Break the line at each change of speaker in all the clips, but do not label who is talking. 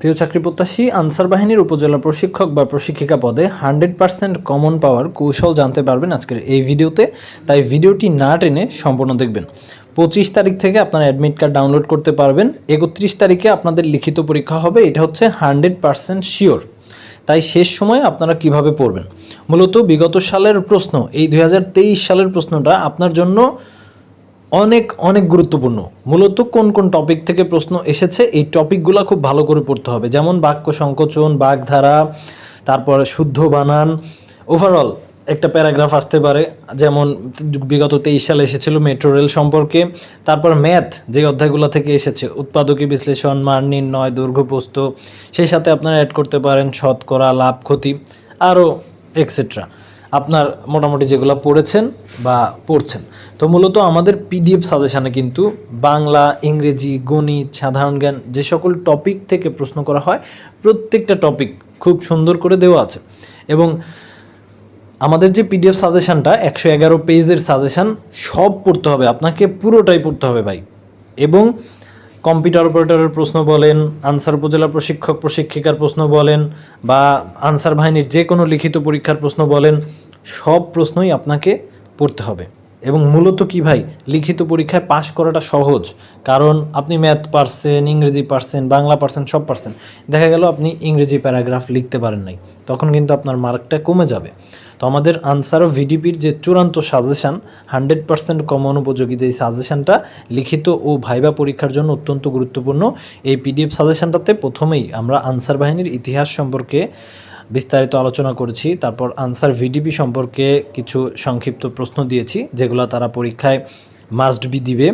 প্রিয় চাকরি প্রত্যাশী, আনসার বাহিনীর উপজেলা প্রশিক্ষক বা প্রশিক্ষিকা পদে হান্ড্রেড পার্সেন্ট কমন পাওয়ার কৌশল জানতে পারবেন আজকের এই ভিডিওতে। তাই ভিডিওটি না টেনে সম্পূর্ণ দেখবেন। পঁচিশ তারিখ থেকে আপনারা অ্যাডমিট কার্ড ডাউনলোড করতে পারবেন। একত্রিশ তারিখে আপনাদের লিখিত পরীক্ষা হবে, এটা হচ্ছে হান্ড্রেড পার্সেন্ট শিওর। তাই শেষ সময়ে আপনারা কীভাবে পড়বেন? মূলত বিগত সালের প্রশ্ন, এই দুই হাজার তেইশ সালের প্রশ্নটা আপনার জন্য অনেক অনেক গুরুত্বপূর্ণ। মূলত কোন কোন টপিক থেকে প্রশ্ন এসেছে, এই টপিকগুলো খুব ভালো করে পড়তে হবে। যেমন বাক্য সংকোচন, বাগধারা, তারপর শুদ্ধ বানান। ওভারঅল একটা প্যারাগ্রাফ আসতে পারে, যেমন বিগত তেইশ সালে এসেছিল মেট্রো রেল সম্পর্কে। তারপর ম্যাথ যে অধ্যায়গুলো থেকে এসেছে, উৎপাদকী বিশ্লেষণ, মান নির্ণয় দৈর্ঘ্যপ্রস্ত সেই সাথে আপনারা অ্যাড করতে পারেন, শতকরা, লাভ, ক্ষতি, আরও এক্সেট্রা আপনার মোটামুটি যেগুলো পড়েছেন বা পড়ছেন। তো মূলত আমাদের পিডিএফ সাজেশানে কিন্তু বাংলা, ইংরেজি, গণিত, সাধারণ জ্ঞান যে সকল টপিক থেকে প্রশ্ন করা হয়, প্রত্যেকটা টপিক খুব সুন্দর করে দেওয়া আছে। এবং আমাদের যে পিডিএফ সাজেশানটা, একশো এগারো পেজের সাজেশান সব পড়তে হবে, আপনাকে পুরোটাই পড়তে হবে ভাই। এবং কম্পিউটার অপারেটরের প্রশ্ন বলেন, আনসার উপজেলা প্রশিক্ষক, প্রশিক্ষিকার প্রশ্ন বলেন, বা আনসার বাহিনীর যে কোনো লিখিত পরীক্ষার প্রশ্ন বলেন, সব প্রশ্নই আপনাকে পড়তে হবে। এবং মূলত কি ভাই, লিখিত পরীক্ষায় পাশ করাটা সহজ, কারণ আপনি ম্যাথ পারছেন, ইংরেজি পারছেন, বাংলা পারছেন, সব পারছেন। দেখা গেল আপনি ইংরেজি প্যারাগ্রাফ লিখতে পারেন নাই, তখন কিন্তু আপনার মার্কটা কমে যাবে। তো আমাদের আনসার ও ভিডিপির যে চূড়ান্ত সাজেশান হান্ড্রেড পার্সেন্ট কমন উপযোগী যে সাজেশানটা লিখিত ও ভাইবা পরীক্ষার জন্য অত্যন্ত গুরুত্বপূর্ণ। এই পিডিএফ সাজেশানটাতে প্রথমেই আমরা আনসার বাহিনীর ইতিহাস সম্পর্কে বিস্তারিত আলোচনা করেছি, তারপর আনসার ভিডিপি সম্পর্কে কিছু সংক্ষিপ্ত প্রশ্ন দিয়েছি, যেগুলো তারা পরীক্ষায় মাস্ট বি দিবে।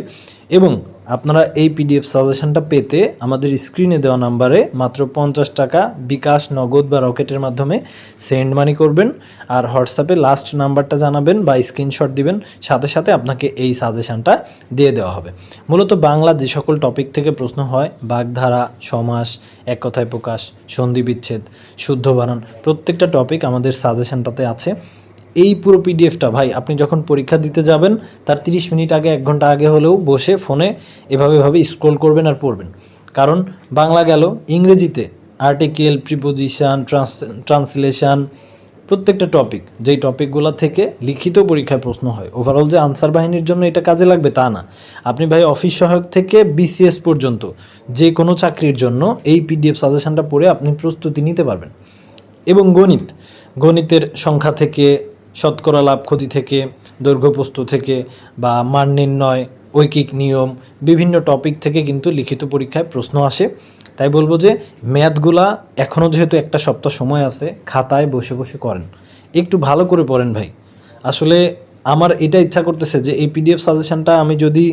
এবং আপনারা এই পিডিএফ সাজেশনটা পেতে আমাদের স্ক্রিনে দেওয়া নাম্বারে মাত্র পঞ্চাশ টাকা বিকাশ, নগদ বা রকেটের মাধ্যমে সেন্ড মানি করবেন। আর হোয়াটসঅ্যাপে লাস্ট নাম্বারটা জানাবেন বা স্ক্রিনশট দিবেন। সাথে সাথে আপনাকে এই সাজেশনটা দিয়ে দেওয়া হবে। মূলত বাংলা যে সকল টপিক থেকে প্রশ্ন হয়, বাগধারা, সমাস, এক কথায় প্রকাশ, সন্ধি বিচ্ছেদ, শুদ্ধ বানান, প্রত্যেকটা টপিক আমাদের সাজেশনটাতে আছে। এই পুরো পিডিএফটা ভাই, আপনি যখন পরীক্ষা দিতে যাবেন, তার তিরিশ মিনিট আগে, এক ঘণ্টা আগে হলেও বসে ফোনে এভাবে এভাবে স্ক্রোল করবেন আর পড়বেন। কারণ বাংলা গেল, ইংরেজিতে আর্টিকেল প্রিপোজিশন ট্রান্স ট্রান্সলেশন প্রত্যেকটা টপিক যেই টপিকগুলো থেকে লিখিত পরীক্ষায় প্রশ্ন হয় ওভারঅল যে আনসার বাহিনীর জন্য এটা কাজে লাগবে তা না। আপনি ভাই অফিস সহায়ক থেকে বিসিএস পর্যন্ত যে কোনো চাকরির জন্য এই পিডিএফ সাজেশনটা পড়ে আপনি প্রস্তুতি নিতে পারবেন। এবং গণিত, গণিতের সংখ্যা থেকে শতকরা লাভ ক্ষতি থেকে দৈর্ঘ্যপ্রস্থ থেকে বা মান নির্ণয়, ঐকিক নিয়ম বিভিন্ন টপিক থেকে কিন্তু লিখিত পরীক্ষায় প্রশ্ন আসে। তাই বলব যে ম্যাথগুলা এখনও যেহেতু একটা সপ্তাহ সময় আছে, খাতায় বসে বসে করেন। একটু ভালো করে পড়েন ভাই। আসলে আমার এটা ইচ্ছা করতেছে যে এই পিডিএফ সাজেশনটা আমি যদি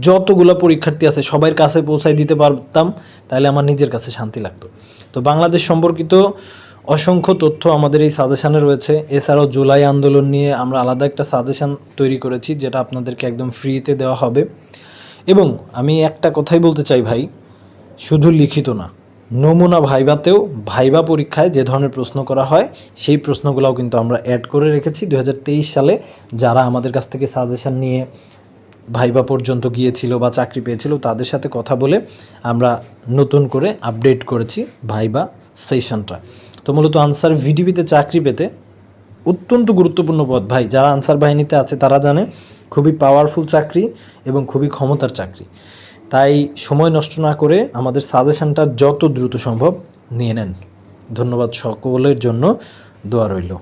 যতগুলো পরীক্ষার্থী আছে সবার কাছে পৌঁছায় দিতে পারতাম, তাহলে আমার নিজের কাছে শান্তি লাগতো। তো বাংলাদেশ সম্পর্কিত অসংখ্য তথ্য আমাদের এই সাজেশানে রয়েছে। এছাড়াও জুলাই আন্দোলন নিয়ে আমরা আলাদা একটা সাজেশান তৈরি করেছি, যেটা আপনাদেরকে একদম ফ্রিতে দেওয়া হবে। এবং আমি একটা কথাই বলতে চাই ভাই, শুধু লিখিত না, নমুনা ভাইবাতেও ভাইবা পরীক্ষায় যে ধরনের প্রশ্ন করা হয়, সেই প্রশ্নগুলোও কিন্তু আমরা অ্যাড করে রেখেছি। দু হাজার তেইশ সালে যারা আমাদের কাছ থেকে সাজেশান নিয়ে ভাইবা পর্যন্ত গিয়েছিল বা চাকরি পেয়েছিল, তাদের সাথে কথা বলে আমরা নতুন করে আপডেট করেছি ভাইবা সেশনটা তো মূলত আনসার ভিডিপিতে চাকরি পেতে অত্যন্ত গুরুত্বপূর্ণ পদ। ভাই, যারা আনসার বাহিনীতে আছে, তারা জানে খুবই পাওয়ারফুল চাকরি এবং খুবই ক্ষমতার চাকরি। তাই সময় নষ্ট না করে আমাদের সাজেশানটা যত দ্রুত সম্ভব নিয়ে নেন। ধন্যবাদ সকলের জন্য। দোয়া রইল।